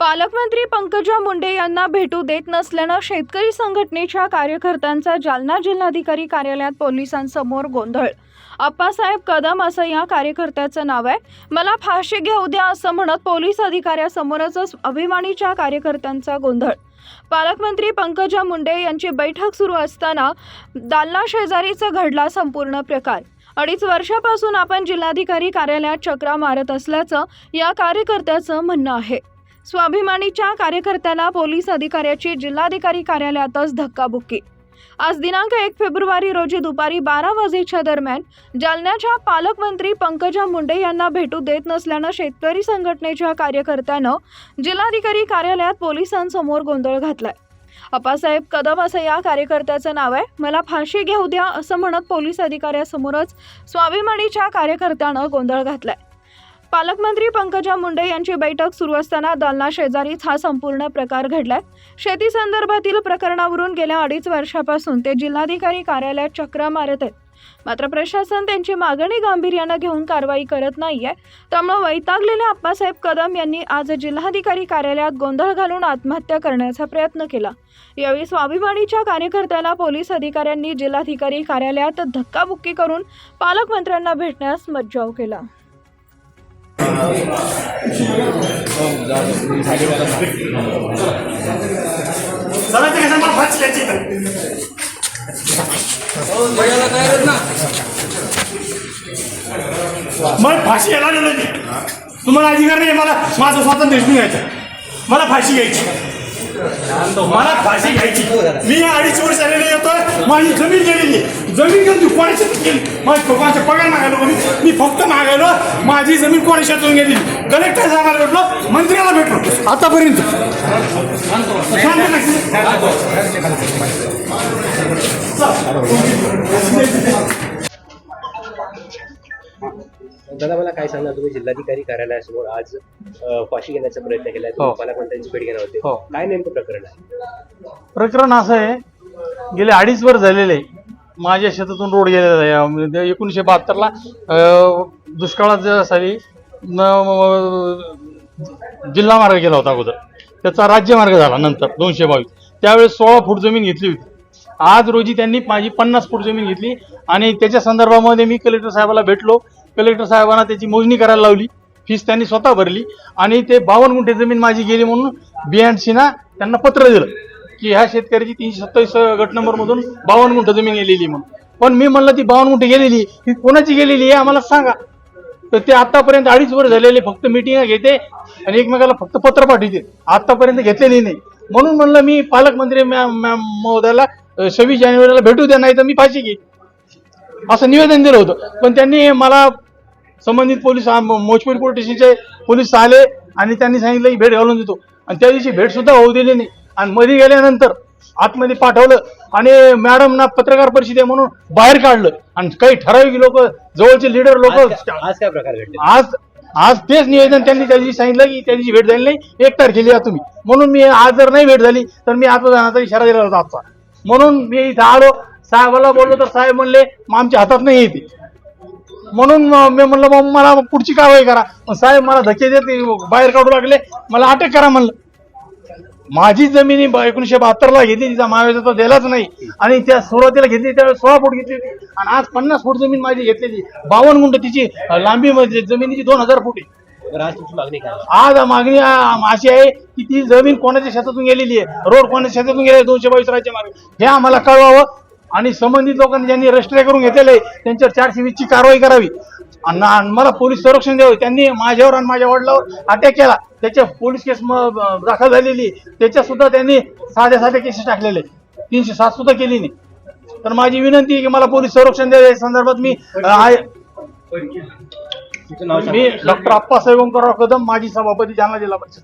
पालकमंत्री पंकजा मुंडे यांना भेटू देत नसल्यानं शेतकरी संघटनेच्या कार्यकर्त्यांचा जालना जिल्हाधिकारी कार्यालयात पोलिसांसमोर गोंधळ. अप्पासाहेब कदम असं या कार्यकर्त्याचं नाव आहे. मला फाशी घेऊ द्या असं म्हणत पोलीस अधिकाऱ्यासमोरच अभिमानीच्या कार्यकर्त्यांचा गोंधळ. पालकमंत्री पंकजा मुंडे यांची बैठक सुरू असताना दालना शेजारीचा घडला संपूर्ण प्रकार. अडीच वर्षापासून आपण जिल्हाधिकारी कार्यालयात चक्रा मारत असल्याचं या कार्यकर्त्याचं म्हणणं आहे. स्वाभिमानीच्या कार्यकर्त्याला पोलीस अधिकाऱ्याची जिल्हाधिकारी कार्यालयातच धक्काबुक्की. आज दिनांक एक फेब्रुवारी रोजी दुपारी बारा वाजेच्या दरम्यान जालन्याच्या पालकमंत्री पंकजा मुंडे यांना भेटू देत नसल्यानं शेतकरी संघटनेच्या कार्यकर्त्यानं जिल्हाधिकारी कार्यालयात पोलिसांसमोर गोंधळ घातलाय. अप्पासाहेब कदम असं या कार्यकर्त्याचं नाव आहे. मला फाशी घेऊ द्या असं म्हणत पोलीस अधिकाऱ्यासमोरच स्वाभिमानीच्या कार्यकर्त्यानं गोंधळ घातलाय. पालकमंत्री पंकजा मुंडे यांची बैठक सुरू असताना दालना शेजारीच हा संपूर्ण प्रकार घडलाय. शेती संदर्भातील प्रकरणावरून गेल्या अडीच वर्षापासून ते जिल्हाधिकारी कार्यालयात चक्र मारत आहेत. मात्र प्रशासन त्यांची मागणी गांभीर्यानं घेऊन कारवाई करत नाहीये. त्यामुळे वैतागलेले आप्पासाहेब कदम यांनी आज जिल्हाधिकारी कार्यालयात गोंधळ घालून आत्महत्या करण्याचा प्रयत्न केला. यावेळी स्वाभिमानीच्या कार्यकर्त्याला पोलीस अधिकाऱ्यांनी जिल्हाधिकारी कार्यालयात धक्काबुक्की करून पालकमंत्र्यांना भेटण्यास मज्जाव केला. मला फाशी घ्यायची फाशी नाही. तुम्हाला अधिकार नाही मला माझं स्वातंत्र्य घ्यायचं. मला फाशी घ्यायची. मला फाशी घ्यायची. मी या अडीच माझी जमीन गेलेली. जमीन गेली कोणाची गेली. माझ्या पगार मागायलो मी मी फक्त मागायलो माझी जमीन कोणाच्यातून गेली कलेक्टर साहेबाला भेटलो मंत्र्याला भेटलो. आतापर्यंत. दादा मला काय सांगणार? तुम्ही जिल्हाधिकारी कार्यालयासमोर आज अ, फाशी घेण्याचा प्रयत्न केला हो. पालकमंत्र्यांची भेट घेणार होते. हो. काय नेमकं प्रकरण आहे? प्रकरण असं आहे गेले अडीच वर्ष झालेले माझ्या शेतातून रोड गेलेला आहे. म्हणजे एकोणीसशे बहात्तरला दुष्काळात साली जिल्हा मार्ग गेला होता अगोदर. त्याचा राज्यमार्ग झाला नंतर दोनशे बावीस. त्यावेळेस सोळा फूट जमीन घेतली होती. आज रोजी त्यांनी माझी पन्नास फूट जमीन घेतली आणि त्याच्या संदर्भामध्ये मी कलेक्टर साहेबाला भेटलो. कलेक्टर साहेबांना त्याची मोजणी करायला लावली. फीस त्यांनी स्वतः भरली आणि ते बावन्न गुंठे जमीन माझी गेली म्हणून बियाणसीना त्यांना पत्र दिलं. की ह्या शेतकऱ्याची तीनशे सत्तावीस गट नंबर मधून बावन्न गुंठ जमीन गेलेली म्हणून. पण मी म्हणलं ती बावन्न गुंठ गेलेली ही कोणाची गेलेली आहे आम्हाला सांगा. तर ते आतापर्यंत अडीच वर्ष झालेले फक्त मिटिंग घेते आणि एकमेकाला फक्त पत्र पाठवते. आतापर्यंत घेतलेली नाही. म्हणून म्हणलं मी पालकमंत्री मॅम महोदयाला सव्वीस जानेवारीला भेटू द्या नाही तर मी फाशी घेईन. असं निवेदन दिलं होतं. पण त्यांनी मला संबंधित पोलीस मोजपूर पोलीस स्टेशनचे पोलीस आले आणि त्यांनी सांगितलं की भेट घालून देतो. आणि त्या दिवशी भेट सुद्धा होऊ दिली नाही. आणि मध्ये गेल्यानंतर आतमध्ये पाठवलं आणि मॅडमना पत्रकार परिषदे म्हणून बाहेर काढलं. आणि काही ठराविक लोक जवळचे लीडर लोक आज काय- प्रकार घडले? आज आज तेच निवेदन त्यांनी त्या दिवशी सांगितलं की त्या दिवशी भेट झाली नाही. एक तारखेला या तुम्ही. म्हणून मी आज जर नाही भेट झाली तर मी आता जाण्याचा इशारा दिला होता आजचा. म्हणून मी इथं आलो. साहेबाला बोललो तर साहेब म्हणले मग आमच्या हातात नाही येते. म्हणून मी म्हणलं मग मला पुढची कारवाई करा. साहेब मला धक्के देत बाहेर काढू लागले. मला अटक करा म्हणलं. माझी जमीन एकोणीशे बहात्तरला घेतली तिचा महाराजा तो दिलाच नाही. आणि त्या सुरुवातीला घेतली त्यावेळेस सोळा फूट घेतली होती. आणि आज पन्नास फूट जमीन माझी घेतलेली. बावन्न गुंठ तिची लांबी म्हणजे जमिनीची दोन हजार फूट आहे. आज मागणी अशी आहे की ती जमीन कोणाच्या शेतातून गेलेली आहे? रोड कोणाच्या शेतातून गेले दोनशे बावीस राज्य मार्ग हे आम्हाला कळवावं आणि संबंधित लोकांनी ज्यांनी रजिस्टर करून घेतलेले आहे, त्यांच्यावर चारशे वीसची कारवाई करावी. मला पोलीस संरक्षण द्यावे. त्यांनी माझ्यावर आणि माझ्या वडिलावर अटॅक केला. त्याच्या पोलीस केस दाखल झालेली. त्याच्या सुद्धा त्यांनी साध्या साध्या केसेस टाकलेले. तीनशे सात सुद्धा केली नाही. तर माझी विनंती आहे की मला पोलीस संरक्षण द्यावे. या संदर्भात मी आहे. मी डॉक्टर अप्पासाहेब ओंकारराव कदम माजी सभापती जालना जिल्हा परिषद.